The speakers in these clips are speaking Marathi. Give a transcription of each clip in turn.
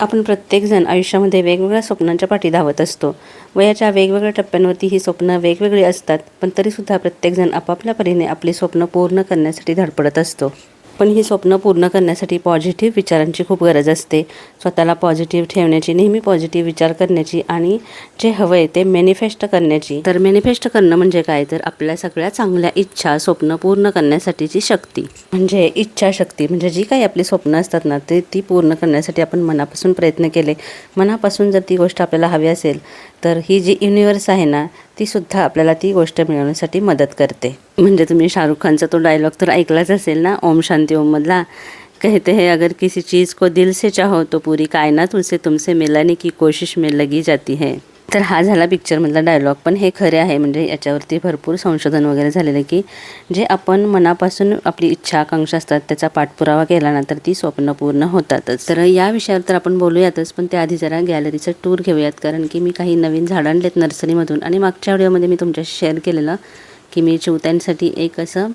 आपण प्रत्येकजण आयुष्यामध्ये वेगवेगळ्या स्वप्नांच्या पाठी धावत असतो. वयाच्या वेगवेगळ्या टप्प्यांवरती ही स्वप्न वेगवेगळी असतात पण तरीसुद्धा प्रत्येकजण आपापल्या परीने आपली स्वप्न पूर्ण करण्यासाठी धडपडत असतो. पण ही स्वप्न पूर्ण करण्यासाठी पॉझिटिव्ह विचारांची खूप गरज असते. स्वतःला पॉझिटिव्ह ठेवण्याची नेहमी पॉझिटिव्ह विचार करण्याची आणि जे हवं आहे ते मॅनिफेस्ट करण्याची. तर मॅनिफेस्ट करणं म्हणजे काय? तर आपल्या सगळ्या चांगल्या इच्छा स्वप्न पूर्ण करण्यासाठीची शक्ती. म्हणजे इच्छाशक्ती म्हणजे जी काही आपली स्वप्न असतात ना ते ती पूर्ण करण्यासाठी आपण मनापासून प्रयत्न केले. मनापासून जर ती गोष्ट आपल्याला हवी असेल तर ही जी युनिवर्स आहे ना ती सुद्धा आपल्याला ती गोष्ट मिळवण्यासाठी मदत करते. म्हणजे तुम्ही शाहरुख खानचा तो डायलॉग तर ऐकलाच असेल ना ओम शांती ओममधला कहते हैं अगर किसी चीज़ को दिल से चाहो तो पूरी कायनात उनसे तुमसे मिलाने की कोशिश में लगी जाती है. तर हा झाला पिक्चरमधला डायलॉग पण हे खरे आहे म्हणजे याच्यावरती भरपूर संशोधन वगैरे झालेलं आहे की जे आपण मनापासून आपली इच्छा आकांक्षा असतात त्याचा पाठपुरावा केला ना तर ती स्वप्न पूर्ण होतातच. तर या विषयावर तर आपण बोलूयातच पण त्याआधी जरा गॅलरीचं टूर घेऊयात कारण की मी काही नवीन झाडं आणलेत नर्सरीमधून आणि मागच्या व्हिडिओमध्ये मी तुमच्याशी शेअर केलेलं की मी चिवत्यांसाठी एक असं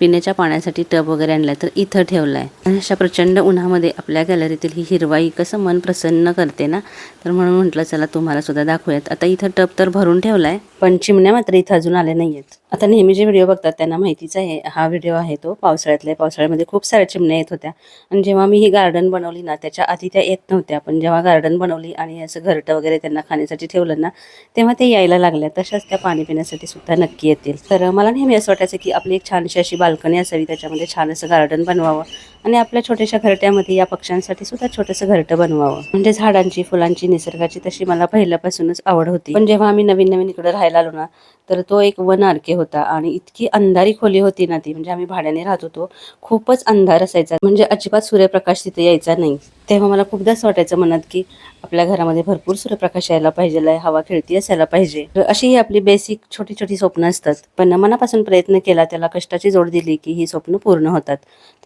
पिण्याच्या पाण्यासाठी टब वगैरे आणला तर इथं ठेवला आहे आणि अशा प्रचंड उन्हामध्ये आपल्या गॅलरीतील ही हिरवाई कसं मन प्रसन्न करते ना? तर म्हणून म्हटलं चला तुम्हाला सुद्धा दाखवूयात. आता इथं टब तर भरून ठेवला आहे पण चिमण्या मात्र इथं अजून आल्या नाही आहेत आता नेहमी जे व्हिडिओ बघतात त्यांना माहितीच आहे हा व्हिडिओ आहे तो पावसाळ्यातल्या पावसाळ्यामध्ये खूप साऱ्या चिमण्या येत होत्या. आणि जेव्हा मी ही गार्डन बनवली ना त्याच्या आधी त्या येत नव्हत्या. पण जेव्हा गार्डन बनवली आणि असं घरटं वगैरे त्यांना खाण्यासाठी ठेवलं ना तेव्हा ते यायला लागल्या. तशाच त्या पाणी पिण्यासाठी सुद्धा नक्की येतील. तर मला नेहमी असं वाटायचं की आपली एक छानशी अशी बाल्कनी असावी त्याच्यामध्ये छान असं गार्डन बनवावं. आणि आपल्या छोट्याशा घरट्यामध्ये या पक्ष्यांसाठी सुद्धा छोटंसं घरटं बनवावं. म्हणजे झाडांची फुलांची निसर्गाची तशी मला पहिल्यापासूनच आवड होती. पण जेव्हा आम्ही नवीन नवीन इकडे राहायला आलो ना तर तो एक वन आरके होता आणि इतकी अंधारी खोली होती ना ती म्हणजे आम्ही भाड्याने राहत होतो. खूपच अंधार असायचा. म्हणजे अजिबात सूर्यप्रकाश तिथे यायचा नाही. तेव्हा मला खूपदा असं वाटायचं मनात की आपल्या घरामध्ये भरपूर सूर्यप्रकाश यायला पाहिजे हवा खेळती असायला पाहिजे. तर अशी ही आपली बेसिक छोटी छोटी स्वप्न असतात. पण मनापासून प्रयत्न केला त्याला कष्टाची जोड दिली की ही स्वप्न पूर्ण होतात.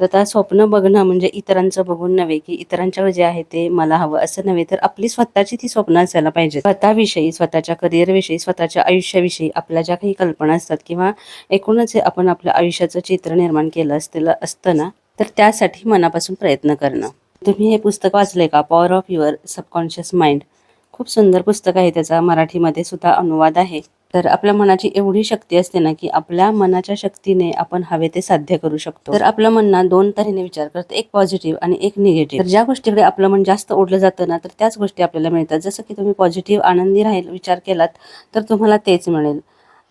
तर आता स्वप्न बघणं म्हणजे इतरांचं बघून नव्हे की इतरांच्याकडे जे आहे ते मला हवं असं नव्हे तर आपली स्वतःची ती स्वप्न असायला पाहिजे स्वतःविषयी स्वतःच्या करिअरविषयी स्वतःच्या आयुष्याविषयी आपल्या ज्या काही कल्पना असतात किंवा एकूणच हे आपण आपल्या आयुष्याचं चित्र निर्माण केलं असलेलं असतं ना तर त्यासाठी मनापासून प्रयत्न करणं. तुम्ही हे पुस्तक वाचलंय का? Power of your subconscious mind खूप सुंदर पुस्तक आहे त्याचा. मराठीमध्ये सुद्धा अनुवाद आहे. तर आपल्या मनाची एवढी शक्ती असते ना की आपल्या मनाच्या शक्तीने आपण हवे ते साध्य करू शकतो. तर आपलं मन ना दोन तऱ्हेने विचार करतं. एक पॉझिटिव्ह आणि एक निगेटिव्ह तर ज्या गोष्टीकडे आपलं मन जास्त ओढलं जातं ना तर त्याच गोष्टी आपल्याला मिळतात. जसं की तुम्ही पॉझिटिव्ह आनंदी राहील विचार केलात तर तुम्हाला तेच मिळेल.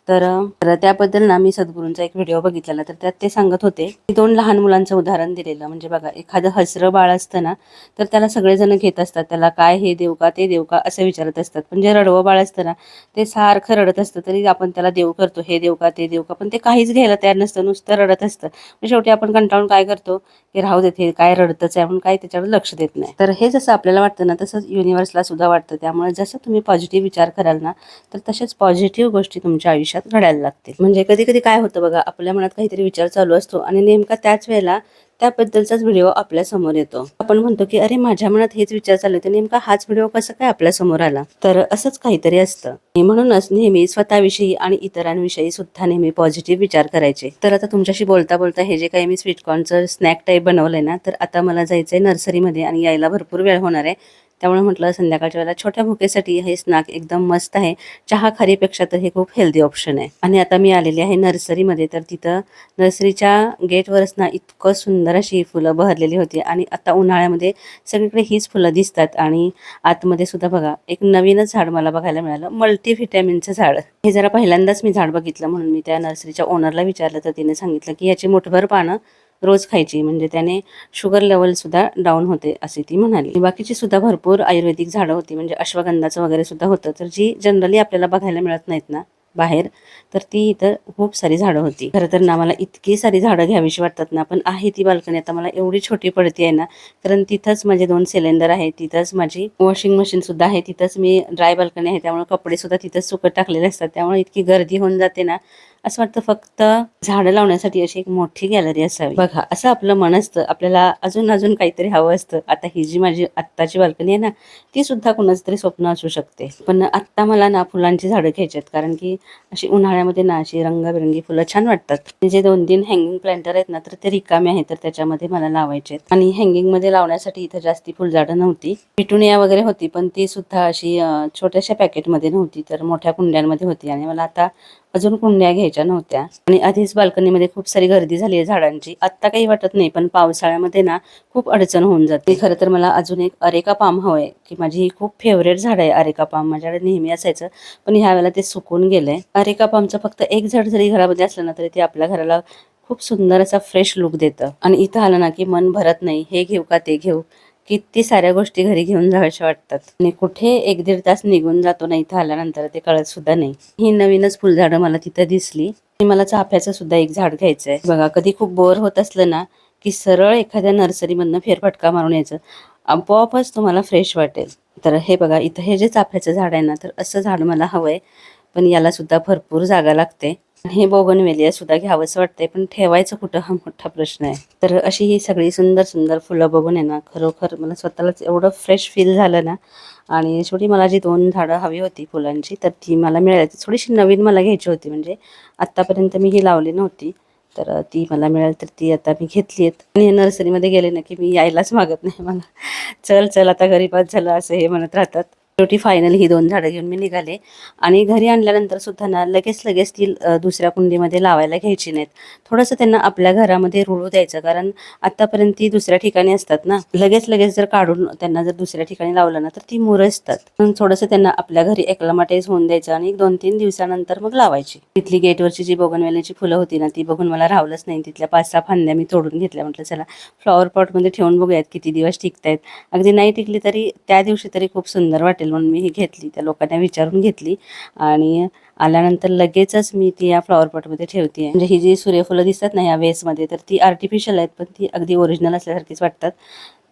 तर तर त्याबद्दल ना मी सद्गुरूंचा एक व्हिडिओ बघितलेला तर त्यात ते सांगत होते की दोन लहान मुलांचं उदाहरण दिलेलं. म्हणजे बघा एखादं हसरं बाळ असतं ना तर त्याला सगळेजण घेत असतात. त्याला काय हे देऊ का ते देऊ का असं विचारत असतात. पण जे रडवं बाळ असतं ना ते सारखं रडत असतं तरी आपण त्याला देऊ करतो हे देऊ का ते देऊ का पण ते काहीच घ्यायला तयार नसतं नुसतं रडत असतं. मग शेवटी आपण कंटाळून काय करतो की राहू देत हे काय रडतच आहे म्हणून काय त्याच्यावर लक्ष देत नाही. तर हे जसं आपल्याला वाटतं ना तसंच युनिव्हर्सला सुद्धा वाटतं. त्यामुळे जसं तुम्ही पॉझिटिव्ह विचार कराल ना तर तसेच पॉझिटिव्ह गोष्टी तुमच्या आयुष्यात घडायला लागतील. म्हणजे कधी कधी काय होतं बघा आपल्या मनात काहीतरी विचार चालू असतो आणि नेमका त्याच वेळेला त्याबद्दलचाच व्हिडिओ आपल्यासमोर येतो. आपण म्हणतो की अरे माझ्या मनात हेच विचार चालले तर नेमका हाच व्हिडिओ कसा काय आपल्यासमोर आला? तर असंच काहीतरी असतं. म्हणूनच नेहमी स्वतःविषयी आणि इतरांविषयी सुद्धा नेहमी पॉझिटिव्ह विचार करायचे. तर आता तुमच्याशी बोलता बोलता हे जे काही मी स्वीटकॉर्नचं स्नॅक टाईप बनवलंय ना तर आता मला जायचंय नर्सरीमध्ये आणि यायला भरपूर वेळ होणार आहे. त्यामुळे म्हटलं संध्याकाळच्या वेळेला छोट्या भुकेसाठी हे स्नॅक एकदम मस्त आहे. चहा खारीपेक्षा तर हे खूप हेल्दी ऑप्शन आहे. आणि आता मी आलेली आहे नर्सरीमध्ये तर तिथं नर्सरीच्या गेटवरच ना इतकं सुंदर अशी फुलं बहरलेली होती. आणि आता उन्हाळ्यामध्ये सगळीकडे हीच फुलं दिसतात. आणि आतमध्ये सुद्धा बघा एक नवीनच झाड मला बघायला मिळालं मल्टीव्हिटॅमिनचं झाड. हे जरा पहिल्यांदाच मी झाड बघितलं म्हणून मी त्या नर्सरीच्या ओनरला विचारलं तर तिने सांगितलं की याची मोठभर पानं रोज खायची. म्हणजे त्याने शुगर लेवलसुद्धा डाऊन होते असे ती म्हणाली. बाकीची सुद्धा भरपूर आयुर्वेदिक झाडं होती. म्हणजे अश्वगंधाचं वगैरे सुद्धा होतं. तर जी जनरली आपल्याला बघायला मिळत नाहीत ना बाहेर तर ती इथं खूप सारी झाडं होती. खरं तर ना मला इतकी सारी झाडं घ्यावीशी वाटतात ना पण आहे ती बाल्कनी आता मला एवढी छोटी पडती आहे ना कारण तिथंच माझे दोन सिलेंडर आहे. तिथंच माझी वॉशिंग मशीन सुद्धा आहे. तिथंच मी ड्राय बाल्कनी आहे. त्यामुळे कपडे सुद्धा तिथंच सुकत टाकलेले असतात. त्यामुळे इतकी गर्दी होऊन जाते ना असं वाटतं फक्त झाडं लावण्यासाठी अशी एक मोठी गॅलरी असावी. बघा असं आपलं मन असतं. आपल्याला अजून अजून काहीतरी हवं असतं. आता ही जी माझी आत्ताची बाल्कनी आहे ना ती सुद्धा कुणाचं तरी स्वप्न असू शकते. पण आत्ता मला ना फुलांची झाडं घ्यायची आहेत. कारण की अशी उन्हाळ्यामध्ये ना अशी रंगबिरंगी फुलं छान वाटतात. जे दोन तीन हँगिंग प्लांटर आहेत ना तर ते रिकामे आहेत तर त्याच्यामध्ये मला लावायचे आहेत. आणि हँगिंगमध्ये लावण्यासाठी इथं जास्ती फुलझाडं नव्हती. पिटुनिया वगैरे होती पण ती सुद्धा अशी छोट्याशा पॅकेटमध्ये नव्हती तर मोठ्या कुंड्यांमध्ये होती. आणि मला आता अजून कुंड्या घ्यायच्या नव्हत्या. आणि आधीच बाल्कनीमध्ये खूप सारी गर्दी झाली आहे झाडांची. आत्ता काही वाटत नाही पण पावसाळ्यामध्ये ना खूप अडचण होऊन जाते. खरं तर मला अजून एक अरेका पाम हवंय की माझी ही खूप फेवरेट झाड आहे अरेका पाम. माझ्याकडे नेहमी असायचं पण ह्या वेळेला ते सुकून गेलंय. अरेका पामचं फक्त एक झाड जरी घरामध्ये असलं ना तरी ते आपल्या घराला खूप सुंदर असा फ्रेश लुक देतं. आणि इथं आलं ना की मन भरत नाही हे घेऊ का ते घेऊ. किती साऱ्या गोष्टी घरी घेऊन जाव्याशा वाटतात. आणि कुठे एक दीड तास निघून जातो ना इथं आल्यानंतर ते कळत सुद्धा नाही. ही नवीनच फुलझाडं मला तिथं दिसली. मला चाफ्याचं सुद्धा एक झाड घ्यायचं आहे बघा कधी खूप बोर होत असलं ना की सरळ एखाद्या नर्सरीमधनं फेरफटका मारून यायचं. आपोआपच तुम्हाला फ्रेश वाटेल. तर हे बघा इथं हे जे चाफ्याचं झाड आहे ना तर असं झाड मला हवंय. पण याला सुद्धा भरपूर जागा लागते. हे बोगनवेलिया सुद्धा घ्यावंसं वाटतंय पण ठेवायचं कुठं हा मोठा प्रश्न आहे. तर अशी ही सगळी सुंदर सुंदर फुलं बघून आहे ना खरोखर मला स्वतःलाच एवढं फ्रेश फील झालं ना आणि शेवटी मला जी दोन झाडं हवी होती फुलांची तर ती मला मिळाली. थोडीशी नवीन मला घ्यायची होती म्हणजे आत्तापर्यंत मी ही लावली नव्हती तर ती मला मिळाली तर ती आता मी घेतली आहेत. आणि नर्सरीमध्ये गेले ना की मी यायलाच मागत नाही मला. चल चल आता घरी झालं असं हे म्हणत राहतात. शेवटी फायनल ही दोन झाडं घेऊन मी निघाले. आणि घरी आणल्यानंतर सुद्धा ना लगेच लगेच ती दुसऱ्या कुंडीमध्ये लावायला घ्यायची नाहीत. थोडंसं त्यांना आपल्या घरामध्ये रुळू द्यायचं. कारण आतापर्यंत ती दुसऱ्या ठिकाणी असतात ना लगेच लगेच जर काढून त्यांना जर दुसऱ्या ठिकाणी लावलं ना तर ती मुरसतात म्हणून थोडंसं त्यांना आपल्या घरी एकलमाटेच होऊन द्यायचं आणि दोन तीन दिवसानंतर मग लावायची. तिथली गेटवरची जी बोगनवेलीची फुलं होती ना ती बघून मला राहलंच नाही. तिथल्या पाच सहा फांद्या मी तोडून घेतल्या. म्हटलं चला फ्लॉवर पॉटमध्ये ठेवून बघूयात किती दिवस टिकतायत. अगदी नाही टिकली तरी त्या दिवशी तरी खूप सुंदर वाटेल. म्हणून मी ही घेतली त्या लोकांना विचारून घेतली. आणि आल्यानंतर लगेचच मी ती या फ्लॉवर पॉटमध्ये ठेवते म्हणजे ही जी सूर्यफुलं दिसतात ना या वेसमध्ये तर ती आर्टिफिशियल आहेत पण ती अगदी ओरिजिनल असल्यासारखीच वाटतात.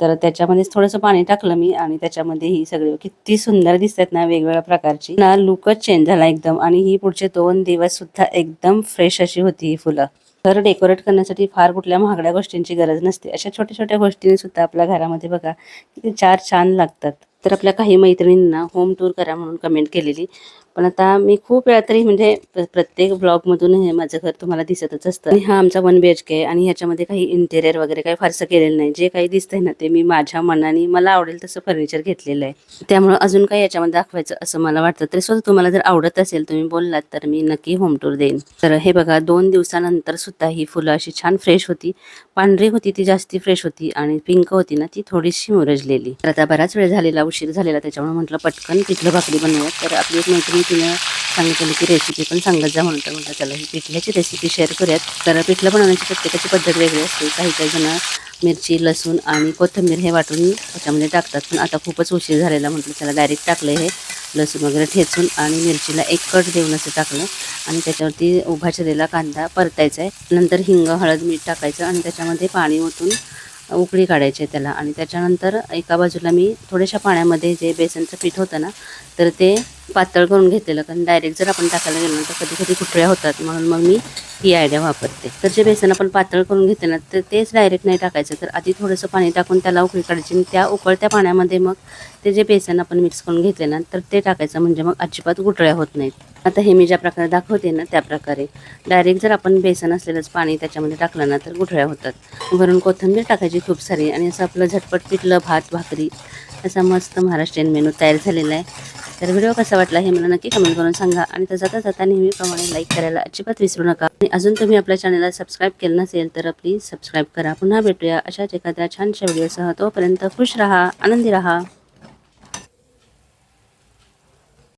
तर त्याच्यामध्येच थोडंसं पाणी टाकलं मी आणि त्याच्यामध्ये ही सगळी किती सुंदर दिसतात ना वेगवेगळ्या प्रकारची. ना लुकच चेंज झाला एकदम आणि ही पुढचे दोन दिवस सुद्धा एकदम फ्रेश अशी होती ही फुलं. घर डेकोरेट करण्यासाठी फार कुठल्या महागड्या गोष्टींची गरज नसते. अशा छोट्या छोट्या गोष्टींनी सुद्धा आपल्या घरामध्ये बघा चार छान लागतात. तर आपल्या काही मैत्रिणींना होम टूर करा म्हणून कमेंट केलेली. पण आता मी खूप वेळा तरी म्हणजे प्रत्येक ब्लॉगमधून हे माझं घर तुम्हाला दिसतच असतं. आणि हा आमचा वन बी एच के आहे आणि ह्याच्यामध्ये काही इंटेरियर वगैरे काही फारसं केलेलं नाही. जे काही दिसतंय ना ते मी माझ्या मनाने मला आवडेल तसं फर्निचर घेतलेलं आहे. त्यामुळं अजून काही याच्यामध्ये दाखवायचं असं मला वाटतं. तरी सुद्धा तुम्हाला जर आवडत असेल तुम्ही बोललात तर मी नक्की होम टूर देईन. तर हे बघा दोन दिवसानंतर सुद्धा ही फुलं अशी छान फ्रेश होती. पांढरी होती ती जास्ती फ्रेश होती आणि पिंक होती ना ती थोडीशी मुरजलेली. तर आता बराच वेळ झालेला उशीर झालेला त्याच्यामुळे म्हटलं पटकन पिठलं भाकरी बनवूया. तर आपली एक मैत्रीण तिनं सांगितलं की रेसिपी पण सांगत जा म्हणून तर म्हटलं चला ही पिठल्याची रेसिपी शेअर करूयात. तर पिठलं बनवण्याची प्रत्येकाची पद्धत वेगळी असते. काही काही जण मिरची लसूण आणि कोथिंबीर हे वाटून त्याच्यामध्ये टाकतात. पण आता खूपच उशीर झालेला म्हटलं चला डायरेक्ट टाकलं हे. लसूण वगैरे ठेचून आणि मिरचीला एक कट देऊन असं टाकलं. आणि त्याच्यावरती उभा चिरलेला कांदा परतायचा आहे. नंतर हिंग हळद मीठ टाकायचं आणि त्याच्यामध्ये पाणी ओतून उकळी काढायची आहे त्याला. आणि त्याच्यानंतर एका बाजूला मी थोड्याशा पाण्यामध्ये जे बेसनचं पीठ होतं ना तर ते पातळ करून घेतलेलं कारण डायरेक्ट जर आपण टाकायला गेलो तर कधी कधी कुठळ्या होतात. म्हणून मग मी ही आयडिया वापरते. तर जे बेसन आपण पातळ करून घेते ना तर तेच डायरेक्ट नाही टाकायचं. तर आधी थोडंसं पाणी टाकून त्याला उकळी काढायची आणि त्या उकळत्या पाण्यामध्ये मग ते जे बेसन आपण मिक्स करून घेतले ना तर ते टाकायचं. म्हणजे मग अजिबात गुठळ्या होत नाहीत. आता हे मी ज्या प्रकारे दाखवते ना त्या प्रकारे. डायरेक्ट जर आपण बेसन असलेलंच पाणी त्याच्यामध्ये टाकलं ना तर गुठळ्या होतात. वरून कोथिंबीर टाकायची खूप सारी आणि असं आपलं झटपट पिठलं भात भाकरी असा मस्त महाराष्ट्रीयन मेनू तयार झालेला आहे. तर व्हिडिओ कसा वाटला हे मला नक्की कमेंट करून सांगा. आणि तर जाता जाता नेहमीप्रमाणे लाईक करायला अजिबात विसरू नका. आणि अजून तुम्ही आपल्या चॅनलला सबस्क्राईब केलं नसेल तर प्लीज सबस्क्राईब करा. पुन्हा भेटूया अशाच एखाद्या छानशा व्हिडिओसह तोपर्यंत खुश राहा आनंदी राहा.